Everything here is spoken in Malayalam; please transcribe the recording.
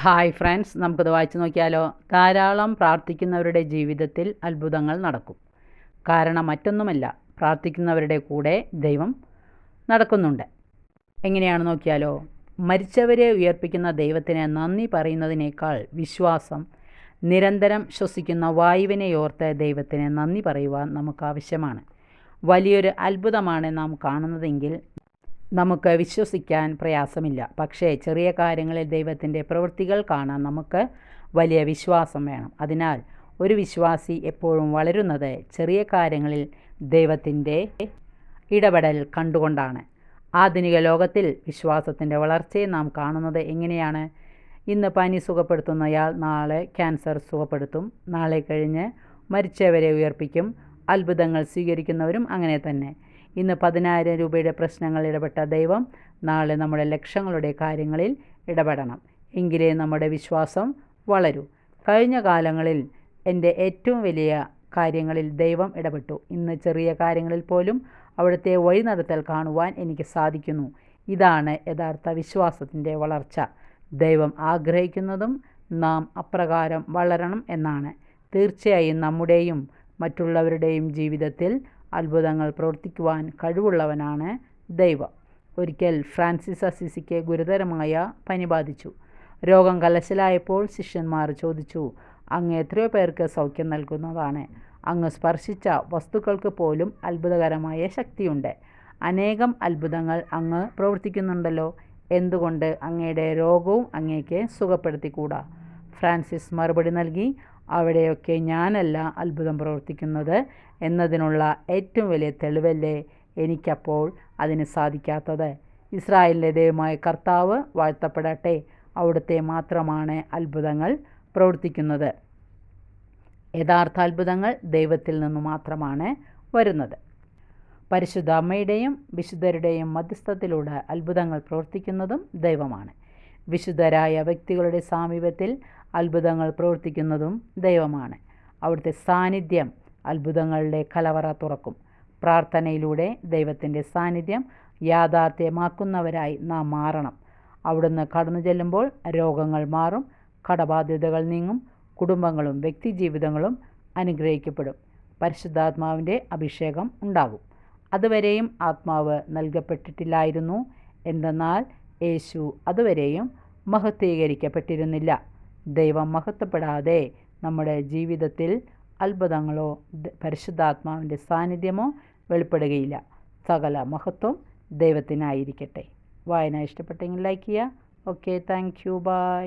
ഹായ് ഫ്രണ്ട്സ് നമുക്കത് വായിച്ചു നോക്കിയാലോ? ധാരാളം പ്രാർത്ഥിക്കുന്നവരുടെ ജീവിതത്തിൽ അത്ഭുതങ്ങൾ നടക്കും. കാരണം മറ്റൊന്നുമല്ല പ്രാർത്ഥിക്കുന്നവരുടെ കൂടെ ദൈവം നടക്കുന്നുണ്ട്. എങ്ങനെയാണ് നോക്കിയാലോ? മരിച്ചവരെ ഉയർപ്പിക്കുന്ന ദൈവത്തിന് നന്ദി പറയുന്നതിനേക്കാൾ വിശ്വാസം നിരന്തരം ശ്വസിക്കുന്ന വായുവിനെ ഓർത്ത് ദൈവത്തിന് നന്ദി പറയുവാൻ നമുക്ക് ആവശ്യമാണ്. വലിയൊരു അത്ഭുതമാണ് നാം കാണുന്നതെങ്കിൽ നമുക്ക് വിശ്വസിക്കാൻ പ്രയാസമില്ല. പക്ഷേ ചെറിയ കാര്യങ്ങളിൽ ദൈവത്തിന്റെ പ്രവൃത്തികൾ കാണാൻ നമുക്ക് വലിയ വിശ്വാസം വേണം. അതിനാൽ ഒരു വിശ്വാസി എപ്പോഴും വളരുന്നത് ചെറിയ കാര്യങ്ങളിൽ ദൈവത്തിന്റെ ഇടപെടൽ കണ്ടുകൊണ്ടാണ്. ആധുനിക ലോകത്തിൽ വിശ്വാസത്തിന്റെ വളർച്ചയെ നാം കാണുന്നത് എങ്ങനെയാണ്? ഇന്ന് പനി സുഖപ്പെടുത്തുന്നയാൾ നാളെ ക്യാൻസർ സുഖപ്പെടുത്തും. നാളെ കഴിഞ്ഞ് മരിച്ചവരെ ഉയർപ്പിക്കും. അത്ഭുതങ്ങൾ സ്വീകരിക്കുന്നവരും അങ്ങനെ തന്നെ. ഇന്ന് പതിനായിരം രൂപയുടെ പ്രശ്നങ്ങൾ ഇടപെട്ട ദൈവം നാളെ നമ്മുടെ ലക്ഷങ്ങളുടെ കാര്യങ്ങളിൽ ഇടപെടണം. എങ്കിലേ നമ്മുടെ വിശ്വാസം വളരൂ. കഴിഞ്ഞ കാലങ്ങളിൽ എന്റെ ഏറ്റവും വലിയ കാര്യങ്ങളിൽ ദൈവം ഇടപെട്ടു. ഇന്ന് ചെറിയ കാര്യങ്ങളിൽ പോലും അവിടുത്തെ വഴി നടത്തൽ കാണുവാൻ എനിക്ക് സാധിക്കുന്നു. ഇതാണ് യഥാർത്ഥ വിശ്വാസത്തിന്റെ വളർച്ച. ദൈവം ആഗ്രഹിക്കുന്നതും നാം അപ്രകാരം വളരണം എന്നാണ്. തീർച്ചയായും നമ്മുടെയും മറ്റുള്ളവരുടെയും ജീവിതത്തിൽ അത്ഭുതങ്ങൾ പ്രവർത്തിക്കുവാൻ കഴിവുള്ളവനാണ് ദൈവം. ഒരിക്കൽ ഫ്രാൻസിസ് അസിസിക്ക് ഗുരുതരമായ പനി ബാധിച്ചു. രോഗം കലശലായപ്പോൾ ശിഷ്യന്മാർ ചോദിച്ചു അങ്ങ് എത്രയോ പേർക്ക് സൗഖ്യം നൽകുന്നതാണ്. അങ്ങ് സ്പർശിച്ച വസ്തുക്കൾക്ക് പോലും അത്ഭുതകരമായ ശക്തിയുണ്ട്. അനേകം അത്ഭുതങ്ങൾ അങ്ങ് പ്രവർത്തിക്കുന്നുണ്ടല്ലോ. എന്തുകൊണ്ട് അങ്ങയുടെ രോഗവും അങ്ങേക്ക് സുഖപ്പെടുത്തിക്കൂടാ? ഫ്രാൻസിസ് മറുപടി നൽകി അവിടെയൊക്കെ ഞാനല്ല അത്ഭുതം പ്രവർത്തിക്കുന്നത് എന്നതിനുള്ള ഏറ്റവും വലിയ തെളിവല്ലേ എനിക്കപ്പോൾ അതിന് സാധിക്കാത്തത്. ഇസ്രായേലിന്റെ ദൈവമായ കർത്താവ് വാഴ്ത്തപ്പെടട്ടെ. അവിടുത്തെ മാത്രമാണ് അത്ഭുതങ്ങൾ പ്രവർത്തിക്കുന്നത്. യഥാർത്ഥ അത്ഭുതങ്ങൾ ദൈവത്തിൽ നിന്ന് മാത്രമാണ് വരുന്നത്. പരിശുദ്ധ അമ്മയുടെയും വിശുദ്ധരുടെയും മധ്യസ്ഥത്തിലൂടെ അത്ഭുതങ്ങൾ പ്രവർത്തിക്കുന്നതും ദൈവമാണ്. വിശുദ്ധരായ വ്യക്തികളുടെ സാമീപ്യത്തിൽ അത്ഭുതങ്ങൾ പ്രവർത്തിക്കുന്നതും ദൈവമാണ്. അവിടുത്തെ സാന്നിധ്യം അത്ഭുതങ്ങളുടെ കലവറ തുറക്കും. പ്രാർത്ഥനയിലൂടെ ദൈവത്തിന്റെ സാന്നിധ്യം യാഥാർത്ഥ്യമാക്കുന്നവരായി നാം മാറണം. അവിടുന്ന് കടന്നു ചെല്ലുമ്പോൾ രോഗങ്ങൾ മാറും കടബാധ്യതകൾ നീങ്ങും കുടുംബങ്ങളും വ്യക്തിജീവിതങ്ങളും അനുഗ്രഹിക്കപ്പെടും. പരിശുദ്ധാത്മാവിന്റെ അഭിഷേകം ഉണ്ടാകും. അതുവരെയും ആത്മാവ് നൽകപ്പെട്ടിട്ടില്ലായിരുന്നു. എന്തെന്നാൽ യേശു അതുവരെയും മഹത്വീകരിക്കപ്പെട്ടിരുന്നില്ല. ദൈവം മഹത്വപ്പെടാതെ നമ്മുടെ ജീവിതത്തിൽ അത്ഭുതങ്ങളോ പരിശുദ്ധാത്മാവിന്റെ സാന്നിധ്യമോ വെളിപ്പെടുകയില്ല. സകല മഹത്വം ദൈവത്തിനായിരിക്കട്ടെ. വായന ഇഷ്ടപ്പെട്ടെങ്കിൽ ലൈക്ക് ചെയ്യുക. Okay thank you by